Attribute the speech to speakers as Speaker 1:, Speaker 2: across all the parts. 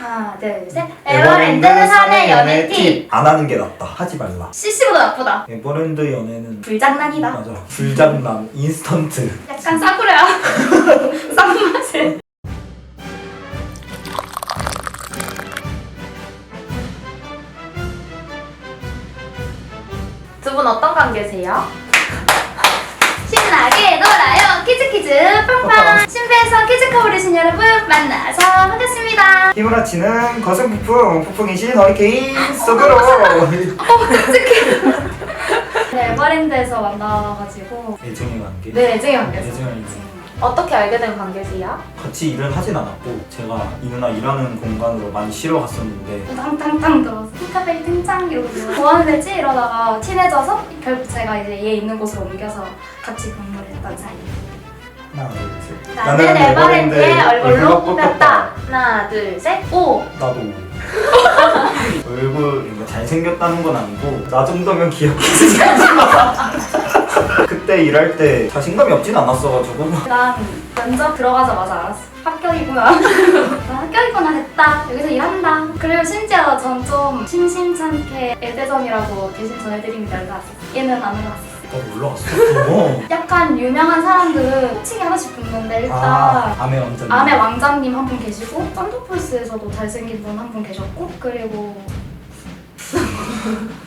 Speaker 1: 하나 둘 셋 에버랜드 사내 연애 팁
Speaker 2: 안 하는 게 낫다. 하지 말라.
Speaker 1: CC보다 나쁘다
Speaker 2: 에버랜드 연애는
Speaker 1: 불장난이다
Speaker 2: 맞아. 불장난, 인스턴트.
Speaker 1: 약간 싸구려야 쌍맛에 두 분 어떤 관계세요? 신나게 놀아요 키즈 키즈 팡팡 신비에서 키즈 커버리신 여러분 만나서 반갑습니다
Speaker 2: 히브라치는 거센 폭풍, 폭풍이신 허리케인 속으로.
Speaker 1: 네 에버랜드에서 만나가지고
Speaker 2: 애정의 관계.
Speaker 1: 네 애정이 관계죠
Speaker 2: 애정의 관계.
Speaker 1: 어떻게 알게 된 관계세요?
Speaker 2: 같이 일을 하진 않았고 제가 이 누나 일하는 공간으로 많이 쉬러 갔었는데
Speaker 1: 탕탕탕 들어서 핑카벨 등장 이러고 뭐 하는 데지 이러다가 친해져서 결국 제가 이제 얘 있는 곳으로 옮겨서 같이 근무를 했던 사이.
Speaker 2: 하나 둘셋
Speaker 1: 나는 에버랜드의 얼굴로 뽑혔다. 하나 둘 셋. 오.
Speaker 2: 나도 얼굴 이거 잘생겼다는 건 아니고 나 정도면 생겼지만 그때 일할 때 자신감이 없진 않았어가지고
Speaker 1: 난 면접 들어가자마자 알았어. 합격이구나. 나 합격이구나 됐다. 여기서 일한다. 그리고 심지어 전 좀 심심찮게 애대전이라고 대신 전해드립니다. 왔어. 얘는 안 올라왔어.
Speaker 2: 나 올라갔어?
Speaker 1: 약간 유명한 사람들은 호칭이 하나씩 붙는데 일단
Speaker 2: 아 암의 왕자님.
Speaker 1: 아메 왕자님 한 분 계시고 썬더폴스에서도 잘생긴 분 한 분 계셨고 그리고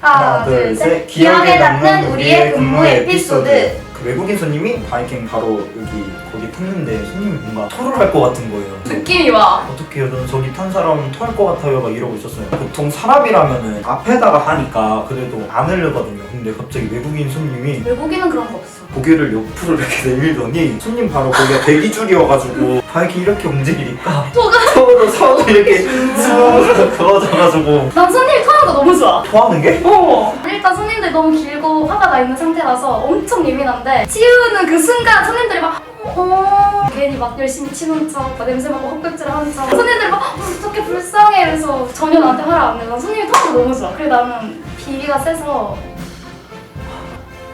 Speaker 1: 하나 둘 셋. 기억에 남는 우리의 근무 에피소드.
Speaker 2: 그 외국인 손님이 바이킹 바로 여기 거기 탔는데 손님이 뭔가 토를 할 것 같은 거예요.
Speaker 1: 느낌이 와.
Speaker 2: 어떻게 해요? 저는 저기 탄 사람 토할 것 같아요. 막 이러고 있었어요. 보통 사람이라면은 앞에다가 하니까 그래도 안 흐르거든요 근데 갑자기 외국인 손님이
Speaker 1: 외국인은 그런 거 없어
Speaker 2: 고개를 옆으로 이렇게 내밀더니 손님 바로 거기가 대기줄이어가지고 바이킹 이렇게 움직이니까
Speaker 1: 토가
Speaker 2: 서로 서로 이렇게 쑥 그어져가지고
Speaker 1: 난 손님이 토하는 거 너무 좋아
Speaker 2: 토하는 게?
Speaker 1: 어 일단 손님들 너무 길고 화가 나 있는 상태라서 엄청 예민한데 치우는 그 순간 손님들이 막 어, 괜히 막 열심히 치는 척, 막 냄새 맡고 헛구역질 하는 척. 손님들이 막 어, 어떻게 불쌍해 이래서 전혀 나한테 화를 안 내. 난 손님이 토하는 거 너무 좋아. 그래 나는 비위가 세서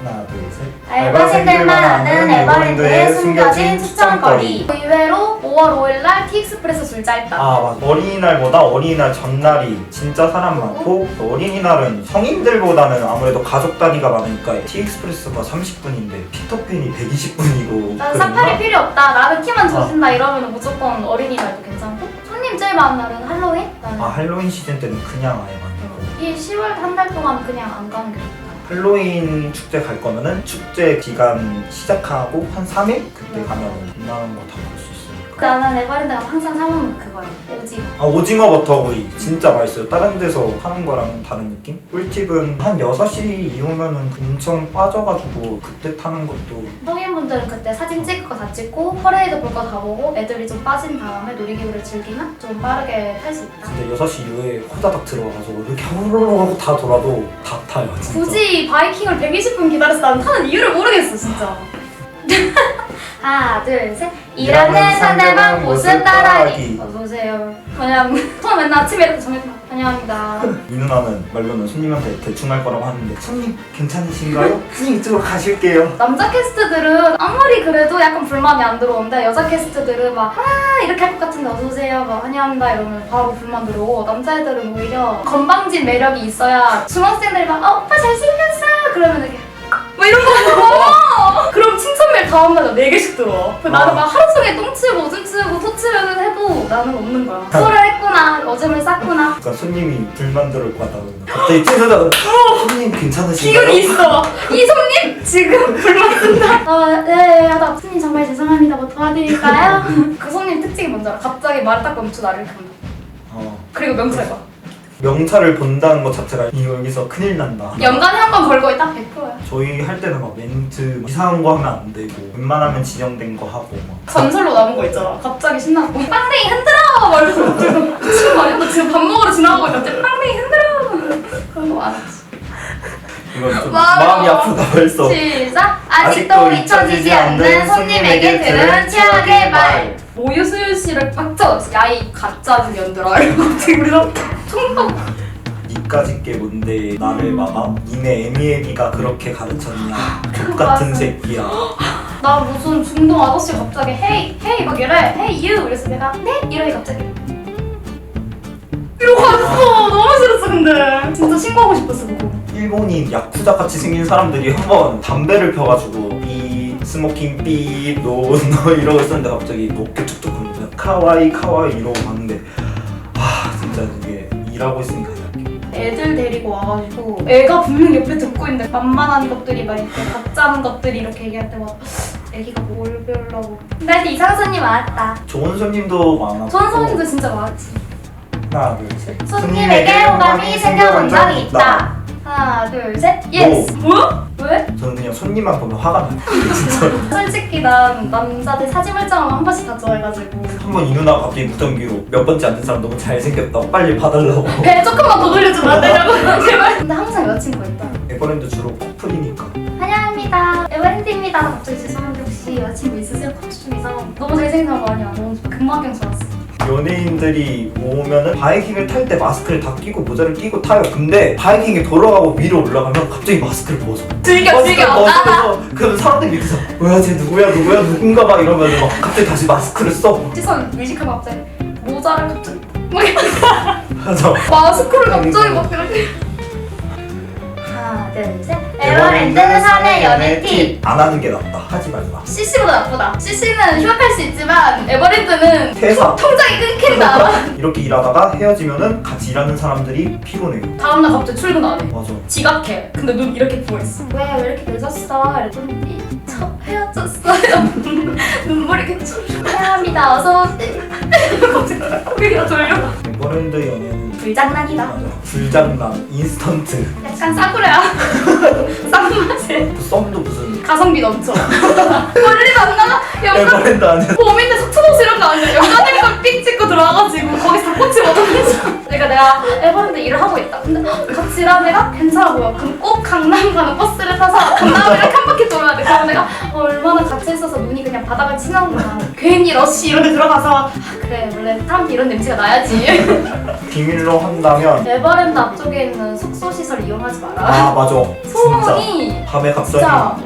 Speaker 2: 하나 둘셋.
Speaker 1: 알바생들만 아는 에버랜드의 숨겨진 추천거리. 의외로 5월 5일날 티익스프레소 술 짧다.
Speaker 2: 아 맞아. 어린이날보다 어린이날 전날이 진짜 사람 많고 또 어린이날은 성인들보다는 아무래도 가족 단위가 많으니까 티익스프레스가 30분인데 피터팬이 120분이고
Speaker 1: 난 사파리 필요 없다. 나는 키만 젖은다 이러면 무조건 어린이날도 괜찮고. 손님 제일 많은 날은 할로윈? 나는
Speaker 2: 아 할로윈 시즌 때는 그냥 아예 많고.
Speaker 1: 이 10월 한 달 동안 그냥 안 가는 게 좋다
Speaker 2: 할로윈 축제 갈 거면은 축제 기간 시작하고 한 3일? 그때
Speaker 1: 음.
Speaker 2: 가면 웬만한 거다 볼 수 있으니까
Speaker 1: 나는 에버랜드가 항상 사먹는 그거야 오징어.
Speaker 2: 아 오징어 버터구이 진짜 맛있어요. 다른 데서 하는 거랑 다른 느낌? 꿀팁은 한 6시 이후면은 엄청 빠져가지고 그때 타는 것도
Speaker 1: 성인분들은 그때 사진 찍을 거 다 찍고 퍼레이드 볼 거 다 보고 애들이 좀 빠진 다음에 놀이기구를 즐기면 좀 빠르게 탈 수 있다.
Speaker 2: 진짜 6시 이후에 호다닥 들어가서 이렇게 호로록 하고 다 돌아도 다 타요 진짜.
Speaker 1: 굳이 바이킹을 120분 기다려서 난 타는 이유를 모르겠어 진짜 하나 둘셋. 일하는 상대방 모습 따라하기. 어서오세요. 그냥 처음 맨날 아침에 이렇게 정해서 안녕합니다.
Speaker 2: 이 누나는 말로는 손님한테 대충 할 거라고 하는데 손님 괜찮으신가요? 손님 이쪽으로 가실게요.
Speaker 1: 남자 캐스트들은 아무리 그래도 약간 불만이 안 들어오는데 여자 캐스트들은 막 아, 이렇게 할 것 같은데 어서오세요. 막 환영합니다. 이러면 바로 불만 들어오고 남자애들은 오히려 건방진 매력이 있어야 중학생들이 막 아, 오빠 잘생겼어 그러면 이렇게 뭐 이런 거 다음날 4개씩 들어 그 나는 막 하루 종일 똥 치우고 오줌 치우고 토 치우고 해도 나는 없는 거야 술을 했구나 오줌을 쌌구나
Speaker 2: 그러니까 손님이 불만 들을 것 같다 그러면 갑자기 찢어져 손님 괜찮으신가요?
Speaker 1: 기운이 있어. 이 손님 지금 불만 쓴다. 아, 네, 하다 손님 정말 죄송합니다. 뭐 도와드릴까요? 그 손님 특징이 뭔지 알아? 갑자기 말을 딱 멈추 나를 이렇게.
Speaker 2: 어,
Speaker 1: 그리고 명찰 봐.
Speaker 2: 명찰을 본다는 것 자체가 이거 여기서 큰일 난다
Speaker 1: 연간에 한 번 걸고 있다 100%야.
Speaker 2: 저희 할 때는 막 멘트 이상한 거 하면 안 되고 웬만하면 지정된 거 하고 막
Speaker 1: 전설로 남은 거 있잖아. 갑자기 신나고 빵댕이 흔들어! 막 이러면서 거 아니야? 나 지금 밥 먹으러 지나가고 있는데 빵댕이 흔들어! 그런 거 많았지.
Speaker 2: 이건 좀
Speaker 1: 마음.
Speaker 2: 마음이 아프다 벌써
Speaker 1: 시작! 아직도 잊혀지지 않는 손님에게 들은 최악의 말. 모유 수유 씨를 빡쳐 야이 가짜 년들아 이러고 갑자기 우리
Speaker 2: 니까짓 게 뭔데 나를 막아? 니네 애미애비가 그렇게 가르쳤냐. 족
Speaker 1: 맞아.
Speaker 2: 같은 새끼야.
Speaker 1: 나 무슨 중동 아저씨 갑자기 헤이 헤이 막 이래. 헤이 유. 이래서 내가 네? 이러니 갑자기. 이러고 왔어 너무 싫었어 근데. 진짜 신고하고 싶었어 그거.
Speaker 2: 일본인 야쿠자 같이 생긴 사람들이 한 번 담배를 펴가지고 이 스모킹 삐노 이러고 있었는데 갑자기 어깨 툭툭 거리면서 카와이 카와이 이러고 갔는데 아 진짜 일하고 있으니까 이렇게.
Speaker 1: 애들 데리고 와가지고 애가 분명 옆에 듣고 있는데 만만한 것들이 막 이렇게 가짜는 것들이 이렇게 얘기할 때막 애기가 뭘 배우려고. 근데 이상한 손님 왔다.
Speaker 2: 좋은 손님도 많았고.
Speaker 1: 좋은 손님도 진짜 많았지.
Speaker 2: 하나 둘셋.
Speaker 1: 손님에게 호감이 생겨본 적이 있다 하나 둘 셋. 예스 뭐야? 왜?
Speaker 2: 저는 그냥 손님만 보면 화가 나요 진짜
Speaker 1: 솔직히 난 남자들 사진 물장하면 한 번씩 다 좋아해가지고.
Speaker 2: 한 번 이 누나가 갑자기 무전기로 몇 번째 안된 사람 너무 잘생겼다. 빨리 봐달라고.
Speaker 1: 배 조금만 더 돌려주면 안 되냐고. 제발. 근데 항상 여자친구가 있다
Speaker 2: 에버랜드 주로 커플이니까.
Speaker 1: 환영합니다. 에버랜드입니다. 갑자기 죄송한데 혹시 여자친구 있으세요? 좀 이상 너무 잘생긴 거 아니야 너무 금방경 좋았어
Speaker 2: 연예인들이 오면은 바이킹을 탈 때 마스크를 다 끼고 모자를 끼고 타요. 근데 바이킹이 돌아가고 위로 올라가면 갑자기 마스크를 벗어.
Speaker 1: 즐겨 즐겨. 나나
Speaker 2: 벗어서 그 사람들이 이래서 뭐야 쟤 누구야 누구야 누군가 막 이러면 막 갑자기 다시 마스크를 써.
Speaker 1: 시선 의식하고 갑자기 모자를 갑자기 막 이렇게
Speaker 2: 맞아.
Speaker 1: 마스크를 갑자기 막 이렇게 하나 둘 셋 에버랜드 사내 연애
Speaker 2: 팁안 하는 게 낫다 하지 말라
Speaker 1: CC보다 나쁘다 CC는 휴학할 수 있지만 에버랜드는
Speaker 2: 퇴사
Speaker 1: 통장이 끊긴다
Speaker 2: 이렇게 일하다가 헤어지면은 같이 일하는 사람들이 피곤해요
Speaker 1: 다음날 갑자기 출근 안 해.
Speaker 2: 맞아
Speaker 1: 지각해. 근데 눈 이렇게 부어있어. 왜, 왜 이렇게 늦었어? 이랬더니 저 헤어졌어요. 눈물이 이렇게 쫄쫄. 미안합니다. 어서 오세요. 갑자기 고개가 졸려.
Speaker 2: 에버랜드 연애는
Speaker 1: 불장난이다.
Speaker 2: 맞아 불장난 인스턴트
Speaker 1: 약간 싸구려야. 싼맛에.
Speaker 2: 그 썸도 무슨
Speaker 1: 가성비 넘쳐. 멀리 안 나가? 영상
Speaker 2: 에버랜드 안에
Speaker 1: 봄인데 속초버스 이런 거 아니야? 영화들만 삑 찍고 들어와가지고 거기서 닭꼬치 먹으면서 그러니까 내가 에버랜드 일을 하고 있다 근데 같이 일하는 애가 괜찮아 보여 그럼 꼭 강남 가는 버스를 타서 강남을 이렇게 한 바퀴 돌아야 돼 그럼 내가 어, 얼마나 같이 있어서 눈이 그냥 바닥을 치는구나 괜히 러쉬 이런 데 들어가서 아, 그래 원래 사람들 이런 냄새가 나야지
Speaker 2: 비밀로 한다면
Speaker 1: 에버랜드 앞쪽에 있는 숙소 시설 이용하지 마라
Speaker 2: 아 맞아 진짜
Speaker 1: 소음이
Speaker 2: 밤에 갑자기
Speaker 1: 진짜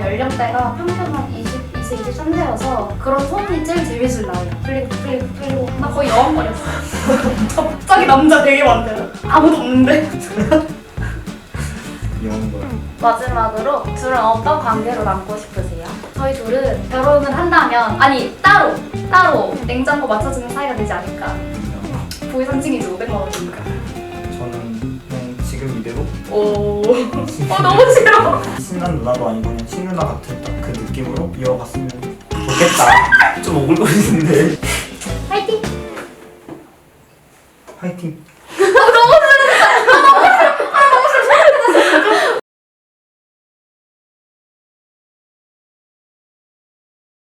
Speaker 1: 연령대가 평균 한 22세, 23세여서 그런 소음이 제일 재밌을 나이야. 풀리고 풀리고 풀리고 나 거의 여왕거렸어. 갑자기 남자 되게 많대. 아무도 없는데.
Speaker 2: 이런 거
Speaker 1: 마지막으로 둘은 어떤 관계로 남고 싶으세요? 저희 둘은 결혼을 한다면 아니 따로 따로 냉장고 맞춰주는 사이가 되지 않을까. 보이상징이지 500만 원이니까.
Speaker 2: 저는 그냥 지금 이대로
Speaker 1: 오. 어 너무 싫어.
Speaker 2: 친한 누나도 아니고 그냥 친누나 같은 딱 그 느낌으로 이어갔으면 좋겠다 좀 오글거리는데
Speaker 1: 파이팅.
Speaker 2: 화이팅